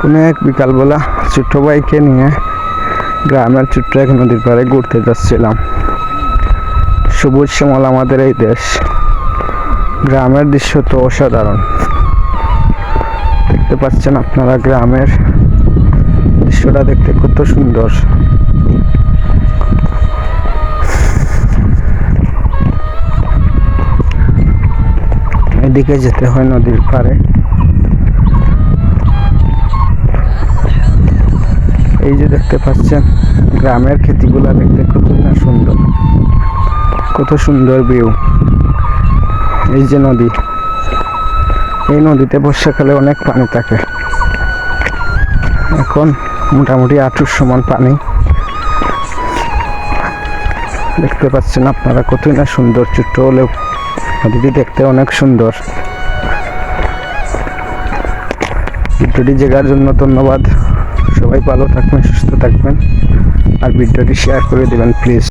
কোনো এক বিকালবেলা ছোট্ট ভাইকে নিয়ে গ্রামের ছোট্ট এক নদীর পাড়ে ঘুরতে যাচ্ছিলাম। সবুজ শ্যামল আমাদের এই দেশ। গ্রামের দৃশ্য তো অসাধারণ। দেখতে পাচ্ছেন আপনারা গ্রামের দৃশ্যটা দেখতে কত সুন্দর। এদিকে যেতে হয় নদীর পাড়ে। এই যে দেখতে পাচ্ছেন, গ্রামের ক্ষেতিগুলা দেখতে কত না সুন্দর, কত সুন্দর ভিউ এই যে নদী, এই নদীতে বর্ষাকালে অনেক পানি থাকে। এখন মোটামুটি আটুর সমান পানি। দেখতে পাচ্ছেন আপনারা কতই না সুন্দর, ছোট্ট হলেও নদীটি দেখতে অনেক সুন্দর। ভিডিওটি জায়গার জন্য ধন্যবাদ। সবাই ভালো থাকবেন সুস্থ থাকবেন। আর ভিডিওটি শেয়ার করে দেবেন প্লিজ